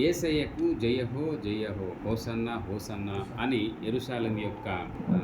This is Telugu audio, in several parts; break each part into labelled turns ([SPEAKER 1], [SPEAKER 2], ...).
[SPEAKER 1] ఏసయ్యకు జయహో జయహో హోసన్న హోసన్న అని ఎరుశాలం యొక్క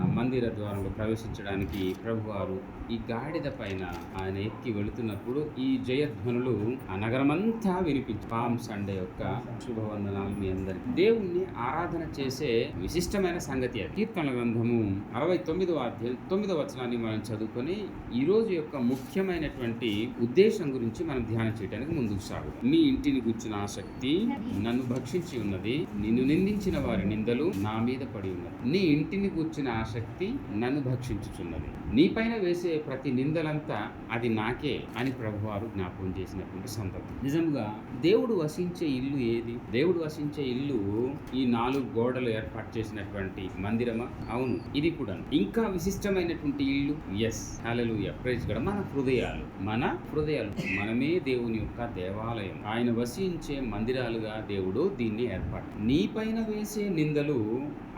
[SPEAKER 1] మందిర ద్వారంలో ప్రవేశించడానికి ప్రభువారు ఈ గాడిద పైన ఆయన ఎక్కి వెళుతున్నప్పుడు ఈ జయధ్వనులు ఆ నగరమంతా వినిపించి పామ్ సండే యొక్క శుభవందనాలు మీ అందరికి. దేవుణ్ణి ఆరాధన చేసే విశిష్టమైన సంగతి అది. కీర్తన గ్రంథము అరవై తొమ్మిదవ అధ్యాయం తొమ్మిదవ వచనాన్ని మనం చదువుకొని ఈ రోజు యొక్క ముఖ్యమైనటువంటి ఉద్దేశం గురించి మనం ధ్యానం చేయడానికి ముందుకు సాగు మీ ఇంటిని కూర్చున్న ఆసక్తి నన్ను భక్షించి ఉన్నది. నిన్ను నిందించిన వారి నిందలు నా మీద పడి ఉన్నది. నీ ఇంటిని కూర్చిన ఆసక్తి నన్ను భక్షించుచున్నది. నీపైన వేసే ప్రతి నిందలంతా అది నాకే అని ప్రభువారు జ్ఞాపకం చేసినటువంటి సందర్భం. నిజంగా దేవుడు వసించే ఇల్లు ఏది? దేవుడు వసించే ఇల్లు ఈ నాలుగు గోడలు ఏర్పాటు చేసినటువంటి మందిరమా? అవును ఇది కూడా. ఇంకా విశిష్టమైనటువంటి ఇల్లు? ఎస్ అలలు ప్రైజ్ కూడా మన హృదయాలు మన హృదయాలు మనమే దేవుని యొక్క దేవాలయం. ఆయన వసించే మందిరాలుగా దేవుడు దీన్ని ఏర్పాటు నీ పైన వేసే నిందలు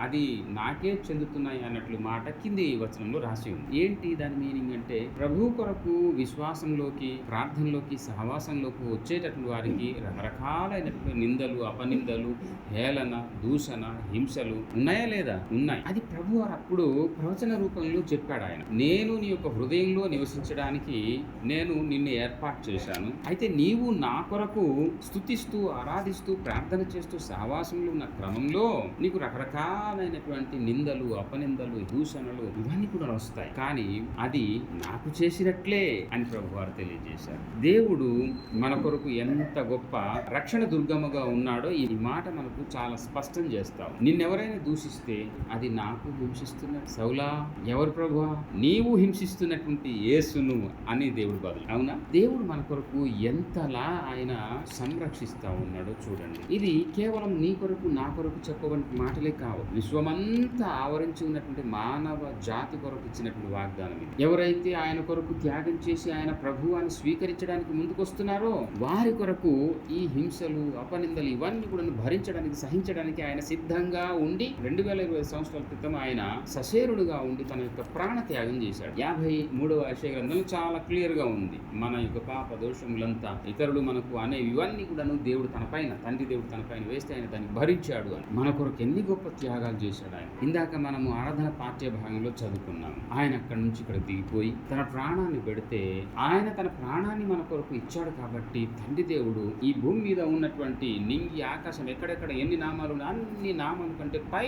[SPEAKER 1] అది నాకే చెందుతున్నాయి అన్నట్లు మాట కింది వచనంలో రాసి ఉంది. ఏంటి దాని మీనింగ్ అంటే ప్రభు కొరకు విశ్వాసంలోకి ప్రార్థనలోకి సహవాసంలోకి వచ్చేటటువంటి వారికి రకరకాలైనటువంటి నిందలు అపనిందలు హేళన దూషణ హింసలు ఉన్నాయా లేదా? ఉన్నాయి. అది ప్రభు అప్పుడు ప్రవచన రూపంలో చెప్పాడు ఆయన. నేను నీ యొక్క హృదయంలో నివసించడానికి నేను నిన్ను ఏర్పాటు చేశాను. అయితే నీవు నా కొరకు స్తుతిస్తూ ఆరాధిస్తూ ప్రార్థన చేస్తూ సహవాసంలో ఉన్న క్రమంలో నీకు రకరకాలైనటువంటి నిందలు అపనిందలు దూషణలు ఇవన్నీ కూడా వస్తాయి. కానీ అది నాకు చేసినట్లే అని ప్రభు వారు తెలియజేశారు. దేవుడు మన కొరకు ఎంత గొప్ప రక్షణ దుర్గముగా ఉన్నాడో ఈ మాట మనకు చాలా స్పష్టం చేస్తావు. నిన్నెవరైనా దూషిస్తే అది నాకు హింసిస్తున్న సౌలా ఎవరు ప్రభు నీవు హింసిస్తున్నటువంటి యేసును అని దేవుడు బదులు. అవునా? దేవుడు మన కొరకు ఎంతలా ఆయన సంరక్షిస్తా ఉన్నాడో చూడండి. ఇది కేవలం నీ కొరకు నా కొరకు చెప్పవంటి మాటలే కావు. విశ్వమంతా ఆవరించి ఉన్నటువంటి మానవ జాతి కొరకు ఇచ్చినటువంటి వాగ్దానం ఇది. ఎవరైతే ఆయన కొరకు త్యాగం చేసి ఆయన ప్రభువాన్ని స్వీకరించడానికి ముందుకొస్తున్నారో వారి కొరకు ఈ హింసలు అపనిందలు ఇవన్నీ కూడా భరించడానికి సహించడానికి ఆయన సిద్ధంగా ఉండి రెండు వేల ఇరవై సంవత్సరాల క్రితం ఆయన సశేరుడుగా ఉండి తన యొక్క ప్రాణ త్యాగం చేశాడు. యాభై మూడవ ఆశయ గ్రంథం చాలా క్లియర్గా ఉంది. మన యొక్క పాప దోషములంతా ఇతరులు మనకు అనేవి ఇవన్నీ కూడాను దేవుడు తన పైన తండ్రి దేవుడు తన పైన వేస్తే ఆయన దాన్ని భరించాడు అని. మన కొరకు ఎన్ని గొప్ప త్యాగాలు చేశాడు ఆయన. ఇందాక మనము ఆరాధన పాఠ్య భాగంలో చదువుకున్నాము ఆయన అక్కడి నుంచి ఇక్కడ దిగిపోయి తన ప్రాణాన్ని పెడితే ఆయన తన ప్రాణాన్ని మన కొరకు ఇచ్చాడు కాబట్టి తండ్రి దేవుడు ఈ భూమి మీద ఉన్నటువంటి నింగి ఆకాశం ఎక్కడెక్కడ ఎన్ని నామాలు అన్ని నామం కంటే పై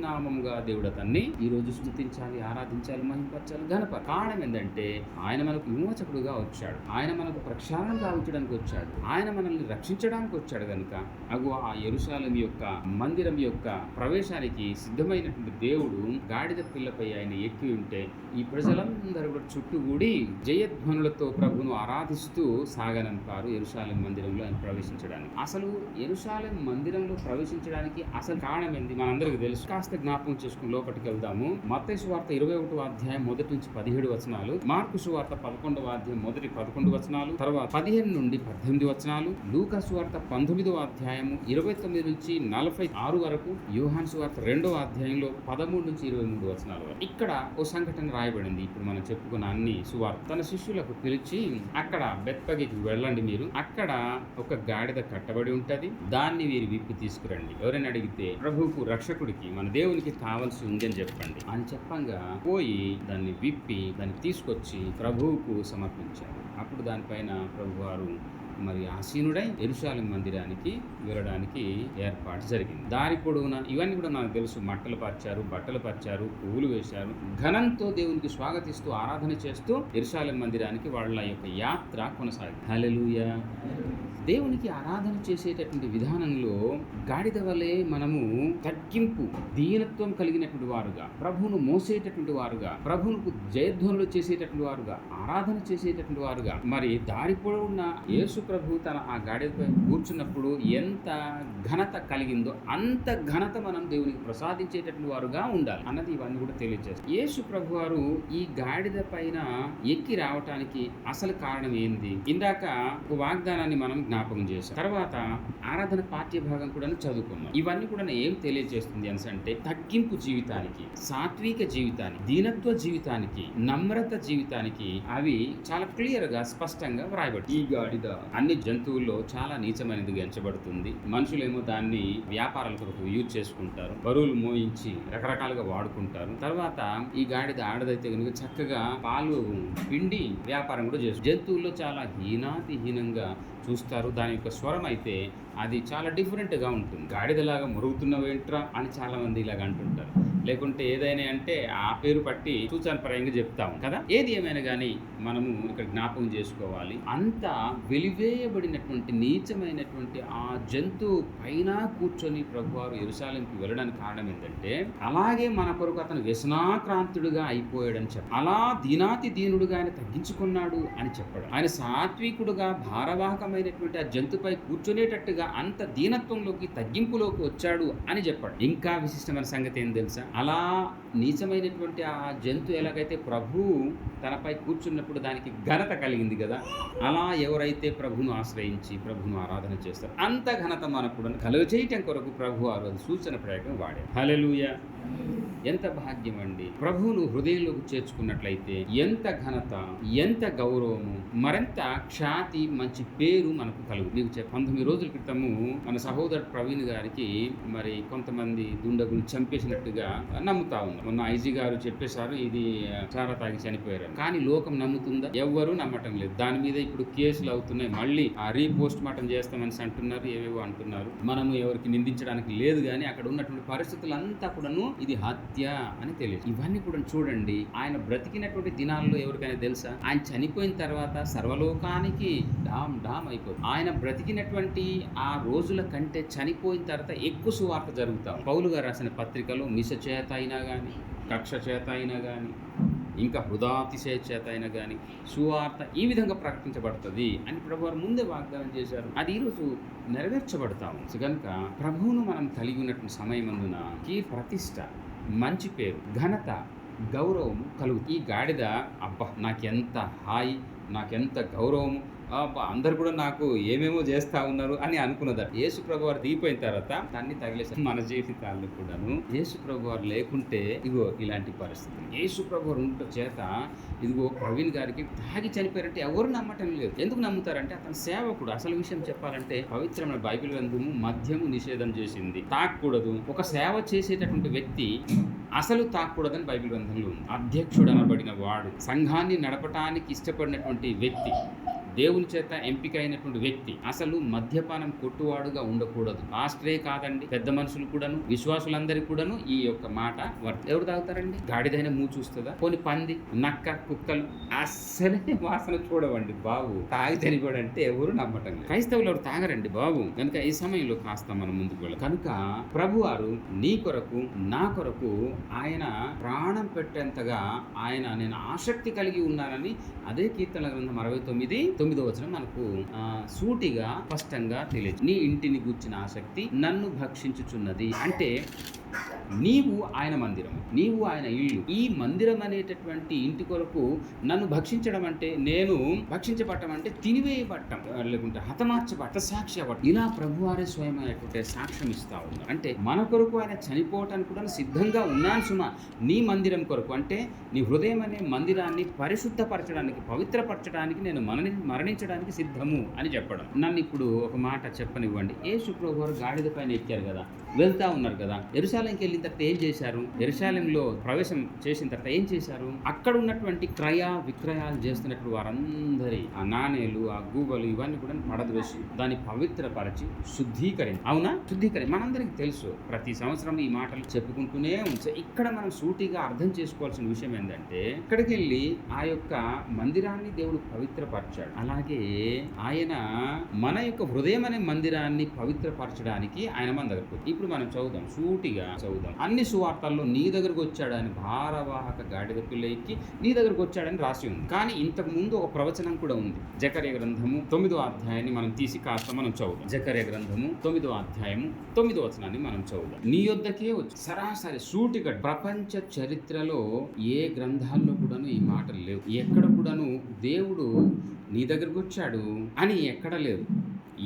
[SPEAKER 1] నామముగా దేవుడు అతన్ని ఈ రోజు స్థుతించాలి ఆరాధించాలి మహింపరచాలి గణప కారణం ఏంటంటే ఆయన మనకు విమోచకుడుగా వచ్చాడు. ఆయన మనకు ప్రక్షాళన కావించడానికి వచ్చాడు. ఆయన మనల్ని రక్షించడానికి వచ్చాడు కనుక అగు ఆ ఎరుశాలం యొక్క మందిరం యొక్క ప్రవేశానికి సిద్ధమైనటువంటి దేవుడు గాడిద పిల్లపై ఆయన ఎక్కి ఉంటే ఈ ప్రజలందరూ కూడా చుట్టుగూడి జయధ్వనులతో ప్రభును ఆరాధిస్తూ సాగనంపారు ఎరుశాలెం మందిరంలో ఆయన ప్రవేశించడానికి. అసలు ఎరుశాలెం మందిరంలో ప్రవేశించడానికి అసలు కారణం ఏంది? మనందరికీ తెలుసు. కాస్త జ్ఞాపకం చేసుకుని లోపలికి వెళ్దాము. మత్తయి వార్త ఇరవై ఒకటో అధ్యాయం మొదటి నుంచి పదిహేడు వచనాలు మార్కు సువార్త పదకొండవ అధ్యాయం మొదటి పదకొండు వచనాలు తర్వాత పదిహేను నుండి పద్దెనిమిది వచనాలు లూకా సువార్త పంతొమ్మిదవ అధ్యాయము ఇరవై తొమ్మిది నుంచి నలభై ఆరు వరకు యోహాన్ సువార్త రెండవ అధ్యాయంలో పదమూడు నుంచి ఇరవై మూడు వచనాల వరకు. ఇక్కడ ఓ సంఘటన రాయబడింది. ఇప్పుడు మనం చెప్పుకున్న అన్ని సువార్త. తన శిష్యులకు పిలిచి అక్కడ బెత్పగికి వెళ్ళండి మీరు. అక్కడ ఒక గాడిద కట్టబడి ఉంటది. దాన్ని మీరు విప్పి తీసుకురండి. ఎవరైనా అడిగితే ప్రభువుకు రక్షకుడికి మన దేవునికి కావలసి ఉంది అని చెప్పండి. అని చెప్పంగా పోయి దాన్ని విప్పి దాన్ని తీసుకొచ్చి ప్రభువుకు సమర్పించారు. అప్పుడు దానిపైన ప్రభువారు మరి ఆసీనుడై ఎరుశాలం మందిరానికి వెళ్ళడానికి ఏర్పాటు జరిగింది. దారి పొడవునా ఇవన్నీ కూడా నాకు తెలుసు. మట్టలు పరిచారు బట్టలు పరిచారు పువ్వులు వేశారు. ఘనంతో దేవునికి స్వాగతిస్తూ ఆరాధన చేస్తూ ఎరుశాలం మందిరానికి వాళ్ళ యొక్క యాత్ర కొనసాగింది. హల్లెలూయా! దేవునికి ఆరాధన చేసేటటువంటి విధానంలో గాడిద వలె మనము తగ్గింపు దీనత్వం కలిగినటువంటి వారుగా ప్రభువును మోసేటటువంటి వారుగా ప్రభువుకు జయధ్వనులు చేసేటటువంటి వారుగా ఆరాధన చేసేటటువంటి వారుగా మరి దారి పొడవున్న యేసు ప్రభు తన ఆ గాడిదపై కూర్చున్నప్పుడు ఎంత ఘనత కలిగిందో అంత ఘనత మనం దేవునికి ప్రసాదించేటట్లు వారుగా ఉండాలి అన్నది ఇవన్నీ కూడా తెలియజేస్తాయి యేసు ప్రభు వారు ఈ గాడిద పైన ఎక్కి రావటానికి అసలు కారణం ఏంది? ఇందాక ఒక వాగ్దానాన్ని మనం జ్ఞాపకం చేశాం. తర్వాత ఆరాధన పాఠ్య భాగం కూడా చదువుకున్నాం. ఇవన్నీ కూడా ఏం తెలియజేస్తుంది అని అంటే తగ్గింపు జీవితానికి సాత్విక జీవితానికి దీనత్వ జీవితానికి నమ్రత జీవితానికి అవి చాలా క్లియర్గా స్పష్టంగా వ్రాయబడి ఈ గాడిద అన్ని జంతువుల్లో చాలా నీచమైనది ఎంచబడుతుంది. మనుషులేమో దాన్ని వ్యాపారాల కొరకు యూజ్ చేసుకుంటారు. బరువులు మోయించి రకరకాలుగా వాడుకుంటారు. తర్వాత ఈ గాడిద ఆడదైతే కనుక చక్కగా పాలు పిండి వ్యాపారం కూడా చేస్తారు జంతువుల్లో చాలా హీనాతి హీనంగా చూస్తారు. దాని యొక్క స్వరం అయితే అది చాలా డిఫరెంట్గా ఉంటుంది. గాడిదలాగా మురుగుతున్నవేంట్రా అని చాలామంది ఇలాగ అంటుంటారు. లేకుంటే ఏదైనా అంటే ఆ పేరు పట్టి సూచనపరంగా చెప్తాము కదా? ఏది ఏమైనా కానీ మనము ఇక్కడ జ్ఞాపకం చేసుకోవాలి. అంత వెలివేయబడినటువంటి నీచమైనటువంటి ఆ జంతువు పైన కూర్చొని ప్రభువారు ఎరుసాలంకి వెళ్ళడానికి కారణం ఏంటంటే అలాగే మన కొరకు అతను వ్యసనాక్రాంతుడుగా అయిపోయాడని చెప్ప అలా దీనాతి దీనుడుగా ఆయన తగ్గించుకున్నాడు అని చెప్పడం. ఆయన సాత్వికుడుగా భారవాహకమైనటువంటి ఆ జంతుపై కూర్చునేటట్టుగా అంత దీనత్వంలోకి తగ్గింపులోకి వచ్చాడు అని చెప్పాడు. ఇంకా విశిష్టమైన సంగతి ఏం తెలుసా? అలా నీచమైనటువంటి ఆ జంతు ఎలాగైతే ప్రభువు తనపై కూర్చున్నప్పుడు దానికి ఘనత కలిగింది కదా అలా ఎవరైతే ప్రభును ఆశ్రయించి ప్రభును ఆరాధన చేస్తారు అంత ఘనత మనకు కలుగ చేయటం కొరకు ప్రభు ఆ రోజు సూచన ప్రయోగం వాడే హలలుయ ఎంత భాగ్యం అండి. ప్రభువును హృదయంలోకి చేర్చుకున్నట్లయితే ఎంత ఘనత ఎంత గౌరవము మరింత ఖ్యాతి మంచి పేరు మనకు కలుగు. మీకు చెప్ పంతొమ్మిది రోజుల క్రితము మన సహోదరు ప్రవీణ్ గారికి మరి కొంతమంది దుండగులు చంపేసినట్టుగా నమ్ముతా ఉన్నాం మొన్న ఐజీ గారు చెప్పేశారు ఇది చారా తాగి చనిపోయారు కానీ లోకం నమ్ముతుందా? ఎవ్వరూ నమ్మటం లేదు. దాని మీద ఇప్పుడు కేసులు అవుతున్నాయి. మళ్ళీ ఆ రీపోస్ట్ మార్టం చేస్తామని అంటున్నారు ఏవేవో అంటున్నారు. మనము ఎవరికి నిందించడానికి లేదు కానీ అక్కడ ఉన్నటువంటి పరిస్థితులంతా కూడాను ఇది హత్య అని తెలియదు. ఇవన్నీ కూడా చూడండి. ఆయన బ్రతికినటువంటి దినాల్లో ఎవరికైనా తెలుసా? ఆయన చనిపోయిన తర్వాత సర్వలోకానికి డామ్ డామ్ అయిపోతుంది. ఆయన బ్రతికినటువంటి ఆ ఆ రోజుల కంటే చనిపోయిన తర్వాత ఎక్కువ సువార్త జరుగుతాం. పౌలు గారు రాసిన పత్రికలో మిష చేత అయినా కానీ కక్ష చేత అయినా కానీ ఇంకా హృదాతిశయ చేత అయినా కానీ సువార్త ఈ విధంగా ప్రకటించబడుతుంది అని ప్రభు వారు ముందే వాగ్దానం చేశారు. అది ఈరోజు నెరవేర్చబడతాము కనుక ప్రభువును మనం కలిగి ఉన్నటువంటి సమయం అందున ఈ ప్రతిష్ట మంచి పేరు ఘనత గౌరవము కలుగు ఈ గాడిద అబ్బా నాకెంత హాయి నాకెంత గౌరవము అందరు కూడా నాకు ఏమేమో చేస్తా ఉన్నారు అని అనుకున్నదట. యేసు ప్రభు వారు దిగిపోయిన తర్వాత దాన్ని తగిలేసారు మన జీవితాలను కూడాను. యేసు ప్రభు వారు లేకుంటే ఇగో ఇలాంటి పరిస్థితి యేసు ప్రభు వారు ఉంట చేత ఇదిగో ప్రవీణ్ గారికి తాగి చనిపోయారంటే ఎవరు నమ్మటం లేదు. ఎందుకు నమ్ముతారంటే అతను సేవకుడు అసలు విషయం చెప్పాలంటే పవిత్రమైన బైబిల్ గ్రంథము మద్యము నిషేధం చేసింది. తాకూడదు. ఒక సేవ చేసేటటువంటి వ్యక్తి అసలు తాకూడదని బైబిల్ గ్రంథంలో ఉంది. అధ్యక్షుడు అనబడిన వాడు సంఘాన్ని నడపటానికి ఇష్టపడినటువంటి వ్యక్తి దేవుని చేత ఎంపిక అయినటువంటి వ్యక్తి అసలు మద్యపానం కొట్టువాడుగా ఉండకూడదు. పాస్టరే కాదండి. పెద్ద మనుషులు కూడాను విశ్వాసులందరికీ కూడాను ఈ యొక్క మాట ఎవరు తాగుతారండి? గాడిదైన మూ చూస్తుందా? కొన్ని పంది నక్క కుక్కలు అస్సలే వాసన చూడవండి బాబు. తాగి చనిపోడంటే ఎవరు నమ్మటం క్రైస్తవులు ఎవరు తాగరండి బాబు? కనుక ఈ సమయంలో కాస్త మనం ముందుకు వెళ్ళాలి. కనుక ప్రభువారు నీ కొరకు నా కొరకు ఆయన ప్రాణం పెట్టేంతగా ఆయన నేను ఆసక్తి కలిగి ఉన్నానని అదే కీర్తన గ్రంథం అరవై తొమ్మిది తొమ్మిదో వచనం మనకు సూటిగా స్పష్టంగా తెలియదు నీ ఇంటిని గూర్చిన ఆసక్తి నన్ను భక్షించుచున్నది. అంటే నీవు ఆయన మందిరం నీవు ఆయన ఇల్లు ఈ మందిరం అనేటటువంటి ఇంటి కొరకు నన్ను భక్షించడం అంటే నేను భక్షించబట్టం అంటే తినివేయబట్టం. లేకుంటే హతమార్చబట్ట అవ్వటం ఇలా ప్రభువారే స్వయమైనటువంటి సాక్ష్యం ఇస్తా ఉన్నారు. అంటే మన కొరకు ఆయన చనిపోవటానికి కూడా సిద్ధంగా ఉన్నాను సుమా. నీ మందిరం కొరకు అంటే నీ హృదయం అనే మందిరాన్ని పరిశుద్ధపరచడానికి పవిత్రపరచడానికి నేను మరణి మరణించడానికి సిద్ధము అని చెప్పడం. నన్ను ఇప్పుడు ఒక మాట చెప్పనివ్వండి. ఏ శుక్రవారు గాడిద పైన ఎక్కారు కదా వెళ్తా ఉన్నారు కదా ఎరుశాలంకి తర్వాత ఏం చేశారు? ఎరుశాలెంలో ప్రవేశం చేసిన తర్వాత ఏం చేశారు? అక్కడ ఉన్నటువంటి క్రయ విక్రయాలు చేస్తున్నటువంటి వారందరి ఆ నాణేలు ఆ గూగలు ఇవన్నీ కూడా పడదవేసి దాన్ని పవిత్రపరచి శుద్ధీకరించి అవునా? శుద్ధీకరి మనందరికీ తెలుసు. ప్రతి సంవత్సరం ఈ మాటలు చెప్పుకుంటూనే ఉంచే. ఇక్కడ మనం సూటిగా అర్థం చేసుకోవాల్సిన విషయం ఏంటంటే ఇక్కడికి వెళ్ళి ఆ యొక్క మందిరాన్ని దేవుడు పవిత్రపరచాడు. అలాగే ఆయన మన యొక్క హృదయం అనే మందిరాన్ని పవిత్రపరచడానికి ఆయన మన దగ్గరకు ఇప్పుడు మనం చదువుదాం. సూటిగా చూద్దాం. అన్ని సువార్తల్లో నీ దగ్గరకు వచ్చాడని భారవాహక గాడిద పిల్ల ఎక్కి నీ దగ్గరకు వచ్చాడని రాసి ఉంది. కానీ ఇంతకు ముందు ఒక ప్రవచనం కూడా ఉంది. జకర్య గ్రంథము తొమ్మిదో అధ్యాయాన్ని మనం తీసి కాస్త మనం చదువుదాం. జకర్య గ్రంథము తొమ్మిదో అధ్యాయము తొమ్మిదో వచనాన్ని మనం చదువుదాం. నీ యొద్దకే వచ్చి సరాసరి సూటిగా ప్రపంచ చరిత్రలో ఏ గ్రంథాల్లో కూడాను ఈ మాటలు లేవు. ఎక్కడ కూడాను దేవుడు నీ దగ్గరకు వచ్చాడు అని ఎక్కడ లేదు.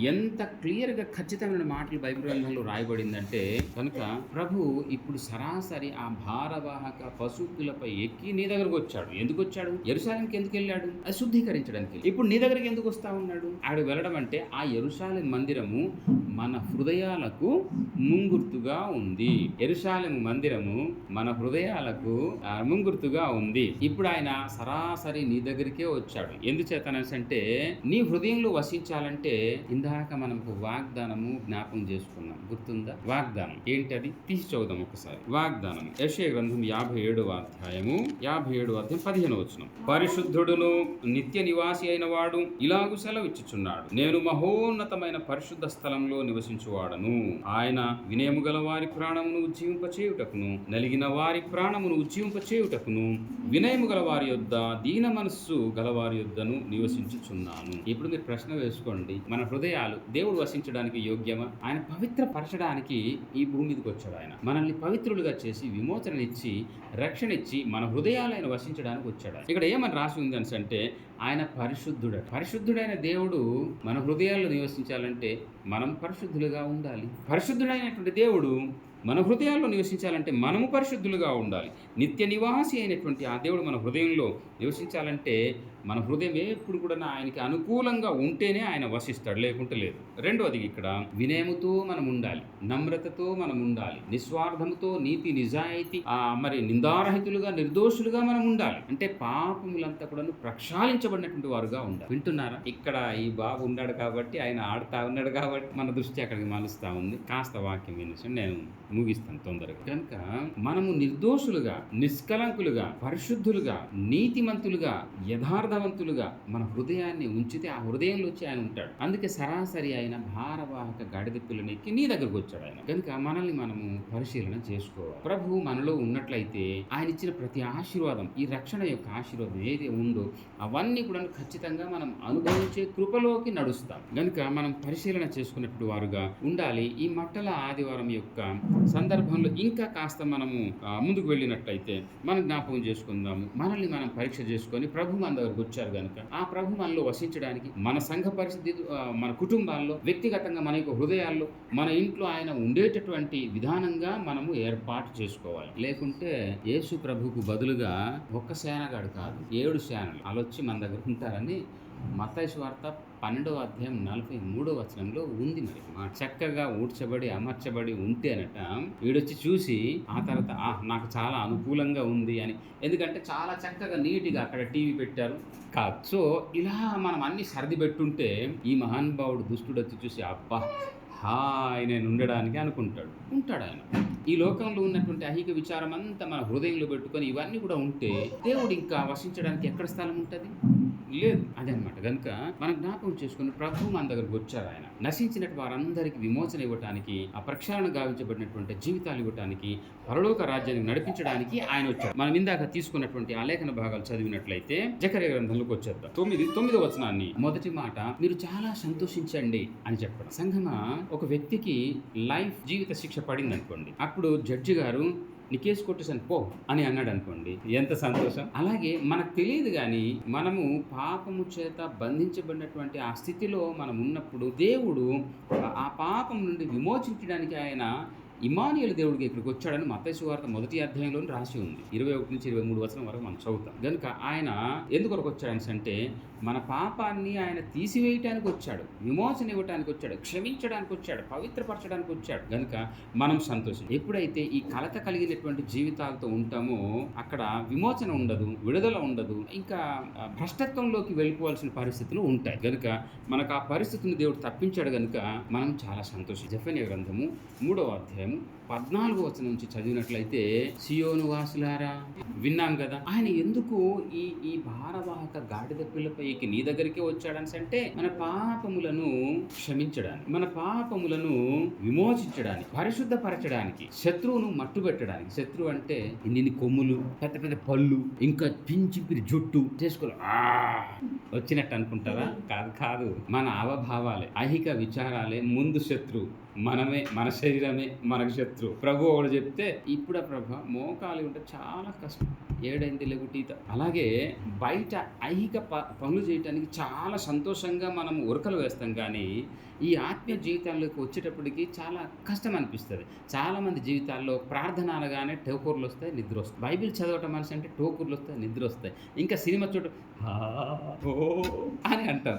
[SPEAKER 1] ఎంత క్లియర్గా ఖచ్చితమైన మాటలు బైబిల్ గ్రంథంలో రాయబడిందంటే కనుక ప్రభు ఇప్పుడు సరాసరి ఆ భారవాహక పశువులపై ఎక్కి నీ దగ్గరకు వచ్చాడు. ఎందుకు వచ్చాడు? ఎరుసాలంకి ఎందుకు వెళ్ళాడు? అది శుద్ధీకరించడానికి ఇప్పుడు నీ దగ్గరికి ఎందుకు వస్తా ఉన్నాడు? ఆడు వెళ్ళడం అంటే ఆ ఎరుసాలం మందిరము మన హృదయాలకు ముంగుర్తుగా ఉంది. ఎరుసాలం మందిరము మన హృదయాలకు ముంగుర్తుగా ఉంది. ఇప్పుడు ఆయన సరాసరి నీ దగ్గరికే వచ్చాడు. ఎందుచేతనంటే అంటే నీ హృదయంలో వసించాలంటే ఇందాక మనం ఒక వాగ్దానము జ్ఞాపం చేసుకున్నాం. గుర్తుందా? వాగ్దానం. ఏంటది? తీసి చూద్దాం ఒకసారి వాగ్దానం. యశయ గ్రంథం యాభై ఏడవ అధ్యాయము యాభై ఏడవ అధ్యాయం పదిహేను వచనం. పరిశుద్ధుడును నిత్య నివాసి అయిన వాడు ఇలాగు సెలవిచ్చుచున్నాడు. నేను మహోన్నతమైన పరిశుద్ధ స్థలంలో నివసించువాడను. ఆయన వినయము గల వారి ప్రాణమును ఉజ్జీవింపచేయుటకును నలిగిన వారి ప్రాణమును ఉజ్జీవింపచేయుటకును వినయము గల వారి యొద్ద దీన మనస్సు గలవారి యొద్దను నివసించుచున్నాను. ఇప్పుడు మీరు ప్రశ్న వేసుకోండి. మన హృదయ హృదయాలు దేవుడు వసించడానికి యోగ్యమా? ఆయన పవిత్ర పరచడానికి ఈ భూమి మీదకి వచ్చాడు ఆయన. మనల్ని పవిత్రులుగా చేసి విమోచననిచ్చి రక్షణ ఇచ్చి మన హృదయాలను వసించడానికి వచ్చాడు ఇక్కడ ఏమని రాసి ఉంది అంటే ఆయన పరిశుద్ధుడు. పరిశుద్ధుడైన దేవుడు మన హృదయాల్లో నివసించాలంటే మనం పరిశుద్ధులుగా ఉండాలి. పరిశుద్ధుడైనటువంటి దేవుడు మన హృదయాల్లో నివసించాలంటే మనము పరిశుద్ధులుగా ఉండాలి. నిత్య నివాసి అయినటువంటి ఆ దేవుడు మన హృదయంలో నివసించాలంటే మన హృదయం ఎప్పుడు కూడా ఆయనకి అనుకూలంగా ఉంటేనే ఆయన వసిస్తాడు లేకుంటే లేదు. రెండవది ఇక్కడ వినయముతో మనం ఉండాలి నమ్రతతో మనం ఉండాలి నిస్వార్థముతో నీతి నిజాయితీ ఆ మరి నిందారహితులుగా నిర్దోషులుగా మనం ఉండాలి. అంటే పాపములంతా కూడా ప్రక్షాళించబడినటువంటి వారుగా ఉండాలి. వింటున్నారా? ఇక్కడ ఈ బాబు ఉన్నాడు కాబట్టి ఆయన ఆడుతా ఉన్నాడు కాబట్టి మన దృష్టి అక్కడికి మలుస్తా ఉంది. కాస్త వాక్యం వినేసి నేను ముగిస్తాను తొందరగా. కనుక మనము నిర్దోషులుగా నిష్కలంకులుగా పరిశుద్ధులుగా నీతిమంతులుగా యథార్థవంతులుగా మన హృదయాన్ని ఉంచితే ఆ హృదయంలో వచ్చి ఆయన ఉంటాడు. అందుకే సరాసరి ఆయన భారవాహక గాడిద పిల్లనెక్కి నీ దగ్గరకు వచ్చాడు ఆయన. కనుక మనల్ని మనము పరిశీలన చేసుకోవాలి. ప్రభు మనలో ఉన్నట్లయితే ఆయన ఇచ్చిన ప్రతి ఆశీర్వాదం ఈ రక్షణ యొక్క ఆశీర్వాదం ఏది ఉందో అవన్నీ కూడా ఖచ్చితంగా మనం అనుభవించే కృపలోకి నడుస్తాం. కనుక మనం పరిశీలన చేసుకున్నట్టు వారుగా ఉండాలి. ఈ మట్టల ఆదివారం యొక్క సందర్భంలో ఇంకా కాస్త మనము ముందుకు వెళ్ళినట్లయితే మనం జ్ఞాపకం చేసుకుందాము. మనల్ని మనం పరీక్ష చేసుకొని ప్రభు మన వచ్చారు కనుక ఆ ప్రభు మనలో వసించడానికి మన సంఘ పరిస్థితి మన కుటుంబాల్లో వ్యక్తిగతంగా మన యొక్క హృదయాల్లో మన ఇంట్లో ఆయన ఉండేటటువంటి విధానంగా మనము ఏర్పాటు చేసుకోవాలి. లేకుంటే యేసు ప్రభుకు బదులుగా ఒక్క సేనగాడు కాదు ఏడు సేనలు వచ్చి మన దగ్గర ఉంటారని మత్తయి వార్త పన్నెండవ అధ్యాయం నలభై మూడవ వచనంలో ఉంది మరి. మా చక్కగా ఊడ్చబడి అమర్చబడి ఉంటే అనట వీడొచ్చి చూసి ఆ తర్వాత నాకు చాలా అనుకూలంగా ఉంది అని. ఎందుకంటే చాలా చక్కగా నీట్గా అక్కడ టీవీ పెట్టారు. కాదు. సో ఇలా మనం అన్ని సర్ది పెట్టుంటే ఈ మహానుభావుడు దుష్టుడు వచ్చి చూసి అబ్బా హాయ్ నేను ఉండడానికి అనుకుంటాడు. ఉంటాడు ఆయన. ఈ లోకంలో ఉన్నటువంటి అహిక విచారం అంతా మన హృదయంలో పెట్టుకొని ఇవన్నీ కూడా ఉంటే దేవుడు ఇంకా వసించడానికి ఎక్కడ స్థలం ఉంటుంది? లేదు. అదనమాట. కనుక మనం జ్ఞాపకం చేసుకుని ప్రభు మన దగ్గరకు వచ్చారు ఆయన. నశించినట్టు వారందరికీ విమోచన ఇవ్వటానికి ఆ ప్రక్షాళన గావించబడినటువంటి జీవితాలు ఇవ్వటానికి పరలోక రాజ్యాన్ని నడిపించడానికి ఆయన వచ్చారు మనం ఇందాక తీసుకున్నటువంటి ఆ లేఖన భాగాలు చదివినట్లయితే జకరే గ్రంథంలోకి వచ్చేద్దాం. తొమ్మిది తొమ్మిది వచనాన్ని. మొదటి మాట మీరు చాలా సంతోషించండి అని చెప్పడం. సంఘమా ఒక వ్యక్తికి లైఫ్ జీవిత శిక్ష పడింది అనుకోండి అప్పుడు జడ్జి గారు నీ కేసు కొట్టేసాను పో అని అన్నాడు అనుకోండి ఎంత సంతోషం. అలాగే మనకు తెలియదు కానీ మనము పాపము చేత బంధించబడినటువంటి ఆ స్థితిలో మనం ఉన్నప్పుడు దేవుడు ఆ పాపం నుండి విమోచించడానికి ఆయన ఇమానియల్ దేవుడికి ఇక్కడికి వచ్చాడని మత్తయి వార్త మొదటి అధ్యాయంలో రాసి ఉంది. ఇరవై ఒకటి నుంచి ఇరవై మూడు వచనం వరకు మనం చదువుతాం. కనుక ఆయన ఎందుకొరకు వచ్చాడని అంటే మన పాపాన్ని ఆయన తీసివేయటానికి వచ్చాడు. విమోచన ఇవ్వటానికి వచ్చాడు క్షమించడానికి వచ్చాడు పవిత్రపరచడానికి వచ్చాడు కనుక మనం సంతోషం. ఎప్పుడైతే ఈ కలత కలిగినటువంటి జీవితాలతో ఉంటామో అక్కడ విమోచన ఉండదు విడుదల ఉండదు ఇంకా భ్రష్టత్వంలోకి వెళ్ళిపోవాల్సిన పరిస్థితులు ఉంటాయి. కనుక మనకు ఆ పరిస్థితిని దేవుడు తప్పించాడు కనుక మనం చాలా సంతోషం జఫన్య గ్రంథము మూడవ అధ్యాయము పద్నాలుగు వచనం నుంచి చదివినట్లయితే సియోను వాసులారా విన్నాం కదా? ఆయన ఎందుకు ఈ ఈ భారవాహక గాడిద పిల్లపైకి నీ దగ్గరికి వచ్చాడని అంటే మన పాపములను క్షమించడానికి మన పాపములను విమోచించడానికి పరిశుద్ధపరచడానికి శత్రువును మట్టుబెట్టడానికి. శత్రువు అంటే ఇన్ని కొమ్ములు పెద్ద పెద్ద పళ్ళు ఇంకా పించిపిరి జుట్టు చేసుకోవాలి వచ్చినట్టు అనుకుంటారా కాదు కాదు. మన అవభావాలే ఐహిక విచారాలే ముందు శత్రువు. మనమే మన శరీరమే మనకు శత్రువు. ప్రభు ఒకడు చెప్తే ఇప్పుడు ప్రభు మోకాలి ఉంటే చాలా కష్టం. ఏడైంది లేకుంటే ఈత. అలాగే బయట ఐహిక ప- పనులు చేయటానికి చాలా సంతోషంగా మనం ఉరకలు వేస్తాం కానీ ఈ ఆత్మీయ జీవితాల్లోకి వచ్చేటప్పటికి చాలా కష్టం అనిపిస్తుంది చాలామంది జీవితాల్లో ప్రార్థన అనగానే టోకూర్లు వస్తాయి నిద్ర వస్తాయి బైబిల్ చదవటం మనిషి అంటే టోకూర్లు వస్తాయి నిద్ర వస్తాయి ఇంకా సినిమా చూడ అని అంటాం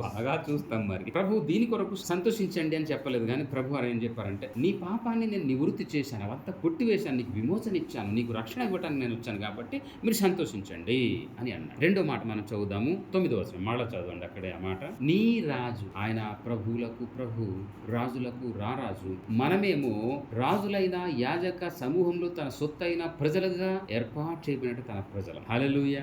[SPEAKER 1] బాగా చూస్తాం మరి. ప్రభు దీని కొరకు సంతోషించండి అని చెప్పలేదు కానీ ప్రభు అని ఏం చెప్పారంటే నీ పాపాన్ని నేను నివృత్తి చేశాను అవంతా కొట్టివేశాను నీకు విమోచన ఇచ్చాను నీకు రక్షణ ఇవ్వటానికి నేను వచ్చాను కాబట్టి మీరు సంతోషించండి అని అన్నాడు. రెండో మాట మనం చదువుదాము. తొమ్మిదో వచనం. మళ్ళా చదవండి అక్కడే ఆ మాట. నీ రాజు ఆయన ప్రభువులకు ప్రభు రాజులకు రారాజు. మనమేమో రాజులైన యాజక సమూహంలో తన సొత్తైన ప్రజలుగా ఏర్పాటు చేయబడినట్టు తన ప్రజలు. హలలుయ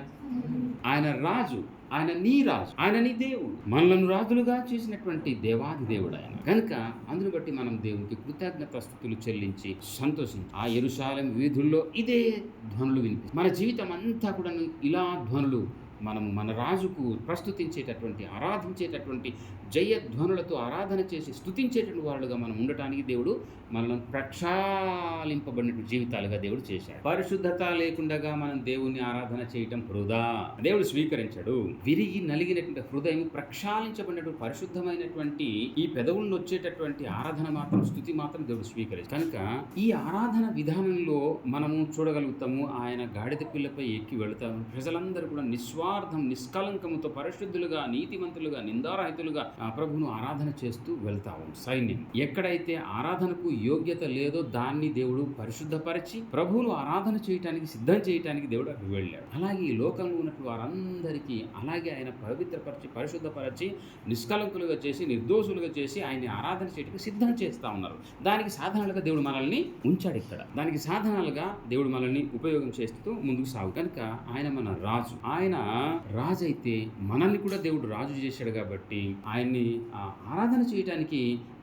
[SPEAKER 1] ఆయన రాజు ఆయన నీ రాజు ఆయన నీ దేవుడు. మనలను రాజులుగా చేసినటువంటి దేవాది దేవుడు ఆయన. కనుక అందును బట్టి మనం దేవునికి కృతజ్ఞత స్థుతులు చెల్లించి సంతోషించి. ఆ ఎరుశాలెం వీధుల్లో ఇదే ధ్వనులు వినిపి మన జీవితం అంతా కూడా ఇలా ధ్వనులు మనము మన రాజుకు ప్రస్తుతించేటటువంటి ఆరాధించేటటువంటి జయధ్వనులతో ఆరాధన చేసి స్తుతించేటువంటి వారులుగా మనం ఉండటానికి దేవుడు మనల్ని ప్రక్షాళింపబడినటువంటి జీవితాలుగా దేవుడు చేశాడు. పరిశుద్ధత లేకుండా మనం దేవుని ఆరాధన చేయటం వృధా. దేవుడు స్వీకరించాడు. విరిగి నలిగినటువంటి హృదయం ప్రక్షాళించబడినటువంటి పరిశుద్ధమైనటువంటి ఈ పెదవులను వచ్చేటటువంటి ఆరాధన మాత్రం స్థుతి మాత్రం దేవుడు స్వీకరించాడు. కనుక ఈ ఆరాధన విధానంలో మనము చూడగలుగుతాము. ఆయన గాడిద పిల్లపై ఎక్కి వెళతాము. ప్రజలందరూ కూడా నిస్వార్థం నిష్కలంకముతో పరిశుద్ధులుగా నీతిమంతులుగా నిందారహితులుగా ప్రభును ఆరాధన చేస్తూ వెళ్తాము సైన్యం. ఎక్కడైతే ఆరాధనకు యోగ్యత లేదో దాన్ని దేవుడు పరిశుద్ధపరిచి ప్రభువును ఆరాధన చేయటానికి సిద్ధం చేయటానికి దేవుడు అక్కడికి వెళ్ళాడు. అలాగే ఈ లోకంలో ఉన్నటువంటి వారందరికీ అలాగే ఆయన పవిత్రపరిచి పరిశుద్ధపరిచి నిష్కలంకులుగా చేసి నిర్దోషులుగా చేసి ఆయన్ని ఆరాధన చేయడానికి సిద్ధం చేస్తూ ఉన్నారు. దానికి సాధనాలుగా దేవుడు మనల్ని ఉంచాడు ఇక్కడ. దానికి సాధనాలుగా దేవుడు మనల్ని ఉపయోగం చేస్తూ ముందుకు సాగు. కనుక ఆయన మన రాజు. ఆయన రాజు అయితే మనల్ని కూడా దేవుడు రాజు చేశాడు కాబట్టి ఆయన్ని ఆరాధన చేయటానికి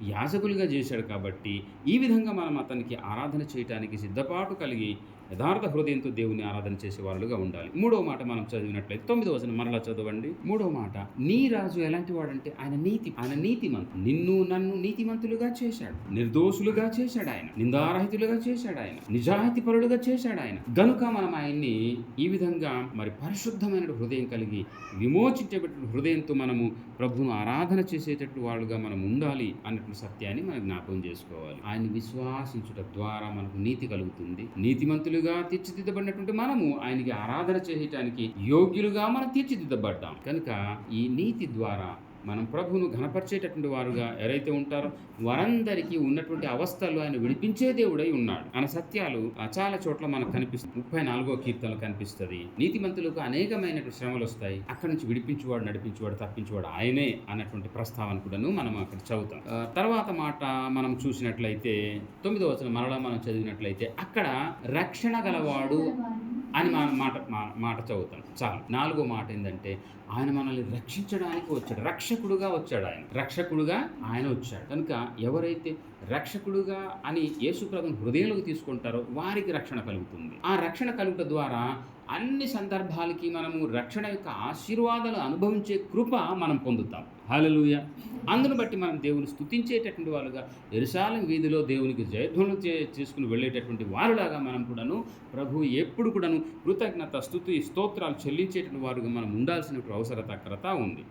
[SPEAKER 1] యాజకులుగా చేశాడు కాబట్టి ఈ విధంగా మనం అతనికి ఆరాధన చేయటానికి సిద్ధపాటు కలిగి యథార్థ హృదయంతో దేవుని ఆరాధన చేసే వాళ్ళుగా ఉండాలి. మూడో మాట మనం చదివినట్లయితే తొమ్మిదవ వచనం మరలా చదవండి. మూడో మాట నీ రాజు ఎలాంటి వాడంటే ఆయన నీతి ఆయన నీతిమంతుడు. నిన్ను నన్ను నీతిమంతులుగా చేశాడు. నిర్దోషులుగా చేశాడు ఆయన. నిందారహితులుగా చేశాడు ఆయన. నిజాయితీ పరులుగా చేశాడు ఆయన. గనుక మనం ఆయన్ని ఈ విధంగా మరి పరిశుద్ధమైన హృదయం కలిగి విమోచించబెట్టిన హృదయంతో మనము ప్రభును ఆరాధన చేసేటట్టు వాళ్ళుగా మనం ఉండాలి అన్నటువంటి సత్యాన్ని మనం జ్ఞాపకం చేసుకోవాలి. ఆయన్ని విశ్వాసించుట ద్వారా మనకు నీతి కలుగుతుంది. యోగ్యులుగా తీర్చిదిద్దబడినటువంటి మనము ఆయనకి ఆరాధన చేయటానికి యోగ్యులుగా మనం తీర్చిదిద్దబడ్డాం. కనుక ఈ నీతి ద్వారా మనం ప్రభువును ఘనపరిచేటటువంటి వారుగా ఎవరైతే ఉంటారో వారందరికీ ఉన్నటువంటి అవస్థలు ఆయన విడిపించే దేవుడై ఉన్నాడు. అన్న సత్యాలు ఆ చాలా చోట్ల మనకు కనిపిస్తుంది ముప్పై నాలుగో కీర్తనలు కనిపిస్తుంది. నీతిమంతులకు అనేకమైన శ్రమలు వస్తాయి. అక్కడి నుంచి విడిపించువాడు నడిపించువాడు తప్పించువాడు ఆయనే అన్నటువంటి ప్రస్తావన కూడాను మనం అక్కడ చదువుతాం. తర్వాత మాట మనం చూసినట్లయితే తొమ్మిదో వచ్చిన మరలా మనం చదివినట్లయితే అక్కడ రక్షణ గలవాడు అని మన మాట మా- మాట చదువుతాం. చాలు. నాలుగో మాట ఏంటంటే ఆయన మనల్ని రక్షించడానికి వచ్చాడు. రక్షకుడుగా వచ్చాడు ఆయన. రక్షకుడుగా ఆయన వచ్చాడు. కనుక ఎవరైతే రక్షకుడుగా అని యేసుప్రభుని హృదయంలోకి తీసుకుంటారో వారికి రక్షణ కలుగుతుంది. ఆ రక్షణ కలుగుట ద్వారా అన్ని సందర్భాలకి మనము రక్షణ యొక్క ఆశీర్వాదాలు అనుభవించే కృప మనం పొందుతాం. హల్లెలూయా. అందును బట్టి మనం దేవుని స్థుతించేటటువంటి వాళ్ళుగా ఎరుసాలం వీధిలో దేవునికి జయధ్వనులు చే చేసుకుని వెళ్ళేటటువంటి వారులాగా మనం కూడాను ప్రభు ఎప్పుడు కూడాను కృతజ్ఞత స్థుతి స్తోత్రాలు చెల్లించేటువంటి వారుగా మనం ఉండాల్సిన అవసరత అక్కరత ఉంది.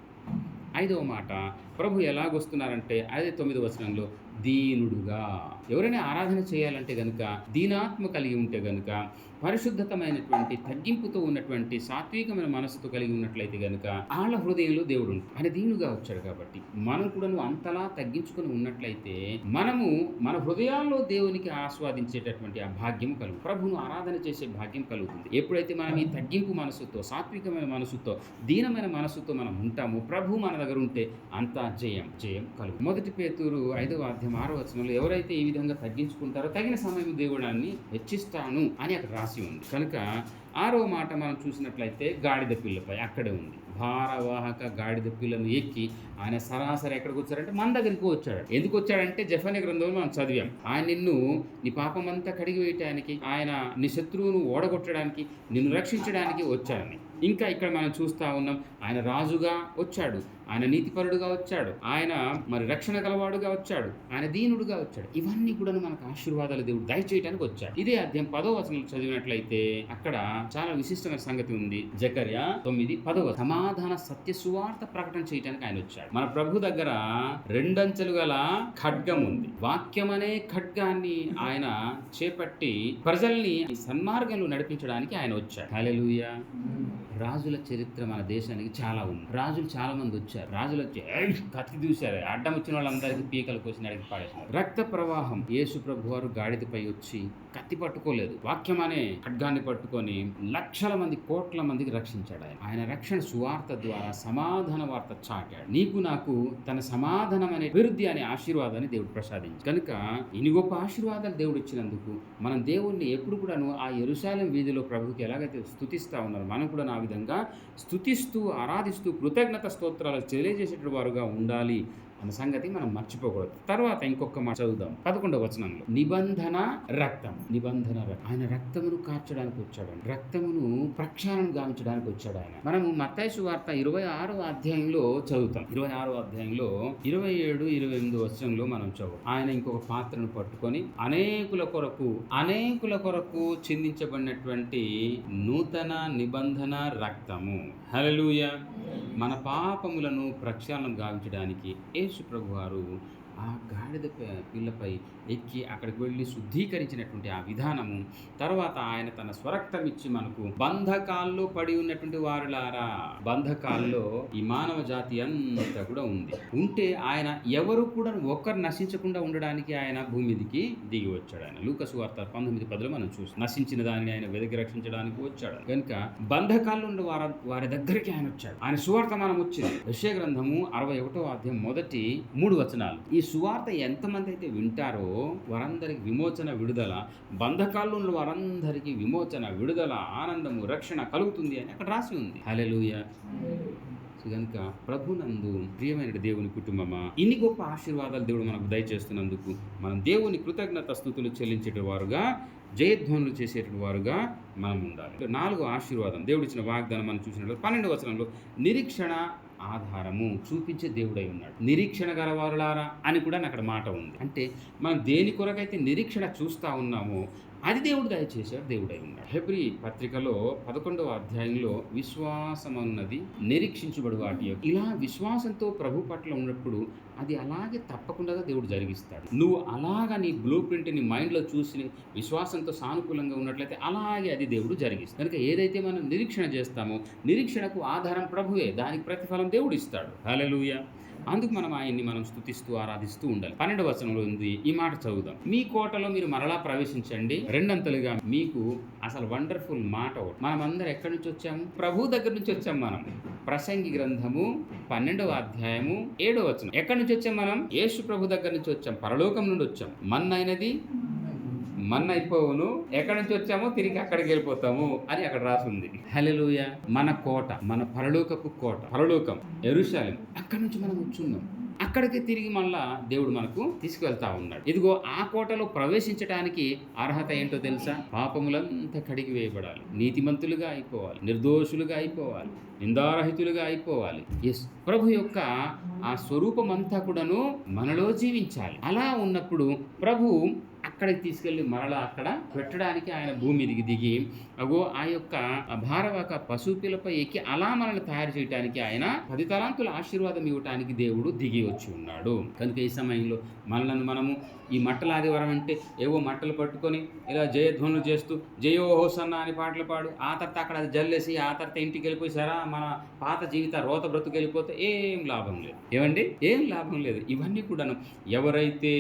[SPEAKER 1] ఐదవ మాట ప్రభు ఎలాగొస్తున్నారంటే అదే తొమ్మిది వచనంలో దీనుడుగా. ఎవరైనా ఆరాధన చేయాలంటే కనుక దీనాత్మ కలిగి ఉంటే కనుక పరిశుద్ధతమైనటువంటి తగ్గింపుతో ఉన్నటువంటి సాత్వికమైన మనసుతో కలిగి ఉన్నట్లయితే గనుక ఆళ్ళ హృదయంలో దేవుడు ఆయన దీనుగా వచ్చాడు కాబట్టి మనం కూడా అంతలా తగ్గించుకొని ఉన్నట్లయితే మనము మన హృదయాల్లో దేవునికి ఆస్వాదించేటటువంటి ఆ భాగ్యం కలుగు ప్రభును ఆరాధన చేసే భాగ్యం కలుగుతుంది. ఎప్పుడైతే మనం ఈ తగ్గింపు మనసుతో సాత్వికమైన మనసుతో దీనమైన మనసుతో మనం ఉంటామో ప్రభు మన దగ్గర ఉంటే అంతా జయం జయం కలుగు. మొదటి పేతూరు ఐదవ అధ్యాయం ఆరో వచనంలో ఎవరైతే ఈ విధంగా తగ్గించుకుంటారో తగిన సమయం దేవుడాన్ని హెచ్చిస్తాను అని అక్కడ రాసి ఉంది. కనుక ఆరో మాట మనం చూసినట్లయితే గాడిద పిల్లపై అక్కడే ఉంది. భారవాహక గాడిద పిల్లను ఎక్కి ఆయన సరాసరి ఎక్కడికి వచ్చారంటే మన దగ్గరికి వచ్చాడు ఎందుకు వచ్చాడంటే జఫని గ్రంథంలో మనం చదివాం. ఆయన నిన్ను నీ పాపమంతా కడిగి వేయటానికి ఆయన నీ శత్రువును ఓడగొట్టడానికి నిన్ను రక్షించడానికి వచ్చాడని. ఇంకా ఇక్కడ మనం చూస్తా ఉన్నాం ఆయన రాజుగా వచ్చాడు. ఆయన నీతిపరుడుగా వచ్చాడు. ఆయన మరి రక్షణ గలవాడుగా వచ్చాడు. ఆయన దీనుడుగా వచ్చాడు. ఇవన్నీ కూడా మనకు ఆశీర్వాదాలు దేవుడు దయచేయడానికి వచ్చాడు. ఇదే అధ్యాయం పదో వచనం చదివినట్లయితే అక్కడ చాలా విశిష్టమైన సంగతి ఉంది. జకర్య తొమ్మిది పదవ సమాధాన సత్య సువార్త ప్రకటన చేయడానికి ఆయన వచ్చాడు. మన ప్రభు దగ్గర రెండంచెలు గల ఖడ్గం ఉంది. వాక్యం అనే ఖడ్గాన్ని ఆయన చేపట్టి ప్రజల్ని సన్మార్గంలో నడిపించడానికి ఆయన వచ్చాడు. హల్లెలూయా. రాజుల చరిత్ర మన దేశానికి చాలా ఉంది. రాజులు చాలా మంది వచ్చారు. రాజులు వచ్చి కత్తి దూశారు. అడ్డం వచ్చిన వాళ్ళందరికీ పీకలు కోసి నడికి పాడేశారు రక్త ప్రవాహం యేసు ప్రభు వారు గాడిదపై వచ్చి కత్తి పట్టుకోలేదు. వాక్యం అనే ఖడ్గాన్ని పట్టుకొని లక్షల మంది కోట్ల మందికి రక్షించాడు ఆయన. ఆయన రక్షణ సువార్త ద్వారా సమాధాన వార్త చాటాడు. నీకు నాకు తన సమాధానం అనే అభివృద్ధి అనే ఆశీర్వాదాన్ని దేవుడు ప్రసాదించి. కనుక ఇన్ని గొప్ప ఆశీర్వాదాలు దేవుడు ఇచ్చినందుకు మనం దేవుణ్ణి ఎప్పుడు కూడాను ఆ ఎరుశాలం వీధిలో ప్రభుకి ఎలాగైతే స్థుతిస్తా ఉన్నారు మనం కూడా ఆ విధంగా స్థుతిస్తూ ఆరాధిస్తూ కృతజ్ఞత స్తోత్రాలు తెలియజేసేట వారుగా ఉండాలి అన్న సంగతి మనం మర్చిపోకూడదు. తర్వాత ఇంకొక మాట చదువుదాం. పదకొండవ వచనంలో. నిబంధన రక్తం. నిబంధన రక్తం. ఆయన రక్తమును కార్చడానికి వచ్చాడు రక్తమును ప్రక్షాళన గావించడానికి వచ్చాడు ఆయన. మనము మత్తాయసు వార్త ఇరవై ఆరో అధ్యాయంలో చదువుతాం. ఇరవై ఆరో అధ్యాయంలో ఇరవై ఏడు ఇరవై ఎనిమిది వచనంలో మనం చదువు ఆయన ఇంకొక పాత్రను పట్టుకొని అనేకుల కొరకు అనేకుల కొరకు చిందించబడినటువంటి నూతన నిబంధన రక్తము. హలలుయ మన పాపములను ప్రక్షాళన గావించడానికి యేసు ప్రభు వారు ఆ గాడిద పిల్లపై ఎక్కి అక్కడికి వెళ్ళి శుద్ధీకరించినటువంటి ఆ విధానము తర్వాత ఆయన తన స్వరక్తం ఇచ్చి మనకు బంధకాల్లో పడి ఉన్నటువంటి వారులారా బంధకాల్లో ఈ మానవ జాతి అంతా కూడా ఉంది. ఉంటే ఆయన ఎవరు కూడా ఒక్కరు నశించకుండా ఉండడానికి ఆయన భూమి మీదకి దిగి వచ్చాడు ఆయన లూకసు వార్త పంతొమ్మిది పదిలో మనం చూసి నశించిన దానిని ఆయన వెదకి రక్షించడానికి వచ్చాడు. కనుక బంధకాల్లో ఉండే వారి వారి దగ్గరికి ఆయన వచ్చాడు. ఆయన సువార్త మనం వచ్చింది. విషయ గ్రంథము అరవై ఒకటో అధ్యాయం మొదటి మూడు వచనాలు. ఈ సువార్త ఎంతమంది అయితే వింటారో వారందరికి విమోచన విడుదల బంధకాల్లో ఉన్న వారందరికీ విమోచన విడుదల ఆనందము రక్షణ కలుగుతుంది అని అక్కడ రాసి ఉంది. హలెలుయ కనుక ప్రభునందు ప్రియమైన దేవుని కుటుంబమా ఇన్ని గొప్ప ఆశీర్వాదాలు దేవుడు మనకు దయచేస్తున్నందుకు మనం దేవుని కృతజ్ఞత స్థుతులు చెల్లించేట వారుగా జయధ్వనులు చేసేటువంటి వారుగా మనం ఉండాలి. నాలుగో ఆశీర్వాదం. దేవుడు ఇచ్చిన వాగ్దానం మనం చూసినట్లు పన్నెండు వచనంలో నిరీక్షణ ఆధారము చూపించే దేవుడై ఉన్నాడు. నిరీక్షణ గలవారులారా అని కూడా అక్కడ మాట ఉంది. అంటే మనం దేని కొరకైతే నిరీక్షణ చూస్తా ఉన్నామో అది దేవుడు దయచేశాడు దేవుడై ఉన్నాడు. హెబ్రి పత్రికలో పదకొండవ అధ్యాయంలో విశ్వాసం అన్నది నిరీక్షించబడు వాటి యొక్క ఇలా విశ్వాసంతో ప్రభు పట్ల ఉన్నప్పుడు అది అలాగే తప్పకుండా దేవుడు జరిగిస్తాడు. నువ్వు అలాగా నీ బ్లూ ప్రింట్ని మైండ్లో చూసి విశ్వాసంతో సానుకూలంగా ఉన్నట్లయితే అలాగే అది దేవుడు జరిగిస్తాడు. కనుక ఏదైతే మనం నిరీక్షణ చేస్తామో నిరీక్షణకు ఆధారం ప్రభువే దానికి ప్రతిఫలం దేవుడు ఇస్తాడు. హల్లెలూయా. అందుకు మనం ఆయన్ని మనం స్థుతిస్తూ ఆరాధిస్తూ ఉండాలి. పన్నెండు వచనంలో ఉంది ఈ మాట చదువుదాం. మీ కోటలో మీరు మరలా ప్రవేశించండి రెండంతలుగా మీకు అసలు వండర్ఫుల్ మాట ఒకటి. మనం అందరం ఎక్కడి నుంచి వచ్చాము? ప్రభు దగ్గర నుంచి వచ్చాం మనం. ప్రసంగి గ్రంథము పన్నెండవ అధ్యాయము ఏడో వచనం. ఎక్కడి నుంచి వచ్చాం మనం? యేసు ప్రభు దగ్గర నుంచి వచ్చాం. పరలోకం నుండి వచ్చాం. మన్నైనది మన్న అయిపోవును ఎక్కడి నుంచి వచ్చామో తిరిగి అక్కడికి వెళ్ళిపోతాము అని అక్కడ రాసింది. హలెలుయ మన కోట మన పరలోకపు కోట పరలోకం ఎరుశాలెం అక్కడి నుంచి మనం వచ్చున్నాం. అక్కడికి తిరిగి మళ్ళా దేవుడు మనకు తీసుకువెళ్తా ఉన్నాడు. ఇదిగో ఆ కోటలో ప్రవేశించడానికి అర్హత ఏంటో తెలుసా? పాపములంతా కడిగి వేయబడాలి. నీతిమంతులుగా అయిపోవాలి. నిర్దోషులుగా అయిపోవాలి. నిందారహితులుగా అయిపోవాలి. ఎస్. ప్రభు యొక్క ఆ స్వరూపం అంతా కూడాను మనలో జీవించాలి. అలా ఉన్నప్పుడు ప్రభు అక్కడికి తీసుకెళ్ళి మరలా అక్కడ పెట్టడానికి ఆయన భూమి దిగి దిగి అగో ఆ యొక్క భారవాక పశుపిలపై ఎక్కి అలా మనల్ని తయారు చేయడానికి ఆయన పది తలాంతుల ఆశీర్వాదం ఇవ్వటానికి దేవుడు దిగి వచ్చి ఉన్నాడు. కనుక ఈ సమయంలో మనలను మనము ఈ మట్టల ఆదివారం అంటే ఏవో మట్టలు పట్టుకొని ఇలా జయధ్వనులు చేస్తూ జయో హోసన్న అని పాటలు పాడు ఆ తర్వాత అక్కడ అది జల్లేసి ఆ తర్వాత ఇంటికి వెళ్ళిపోయి సరా మన పాత జీవిత రోత బ్రతుకు వెళ్ళిపోతే ఏం లాభం లేదు. ఏమండి? ఏం లాభం లేదు. ఇవన్నీ కూడాను ఎవరైతే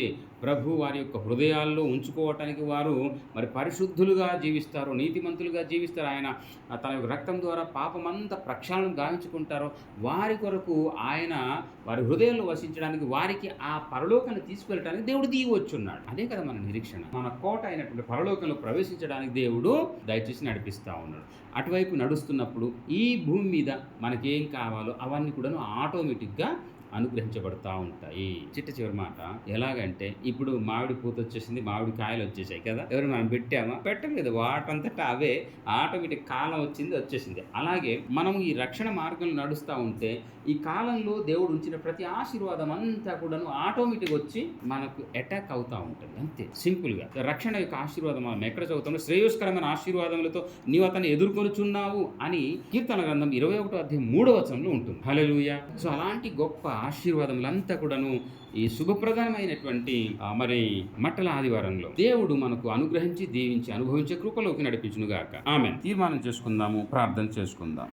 [SPEAKER 1] ప్రభు వారి యొక్క హృదయాల్లో ఉంచుకోవటానికి వారు మరి పరిశుద్ధులుగా జీవిస్తారు నీతిమంతులుగా జీవిస్తారు. ఆయన తన యొక్క రక్తం ద్వారా పాపమంతా ప్రక్షాళన గావించుకుంటారో. వారి కొరకు ఆయన వారి హృదయంలో వసించడానికి వారికి ఆ పరలోకాన్ని తీసుకెళ్ళడానికి దేవుడు దిగి వచ్చున్నాడు అదే కదా మన నిరీక్షణ. మన కోట అయినటువంటి పరలోకంలో ప్రవేశించడానికి దేవుడు దయచేసి నడిపిస్తూ ఉన్నాడు. అటువైపు నడుస్తున్నప్పుడు ఈ భూమి మీద మనకేం కావాలో అవన్నీ కూడాను ఆటోమేటిక్గా అనుగ్రహించబడతా ఉంటాయి. చిట్ట చివరి మాట ఎలాగంటే ఇప్పుడు మామిడి పూత వచ్చేసింది మామిడి కాయలు వచ్చేసాయి కదా ఎవరు మనం పెట్టామా? పెట్టలేదు వాటంతటా అవే ఆటోమేటిక్ కాలం వచ్చింది వచ్చేసింది. అలాగే మనం ఈ రక్షణ మార్గంలో నడుస్తూ ఉంటే ఈ కాలంలో దేవుడు ఉంచిన ప్రతి ఆశీర్వాదం అంతా కూడాను ఆటోమేటిక్ వచ్చి మనకు అటాక్ అవుతూ ఉంటుంది. అంతే. సింపుల్గా రక్షణ యొక్క ఆశీర్వాదం మనం ఎక్కడ చదువుతామో శ్రేయస్కరమైన ఆశీర్వాదములతో నీవు అతను ఎదుర్కొనుచున్నావు అని కీర్తన గ్రంథం ఇరవై ఒకటో అధ్యాయం మూడో వచనంలో ఉంటుంది. హల్లెలూయ సో అలాంటి గొప్ప ఆశీర్వాదములంతా కూడాను ఈ శుభప్రదమైనటువంటి మరి మట్టల ఆదివారంలో. దేవుడు మనకు అనుగ్రహించి దీవించి అనుభవించే కృపలోకి నడిపించునుగాక. ఆమె తీర్మానం చేసుకుందాము ప్రార్థన చేసుకుందాం.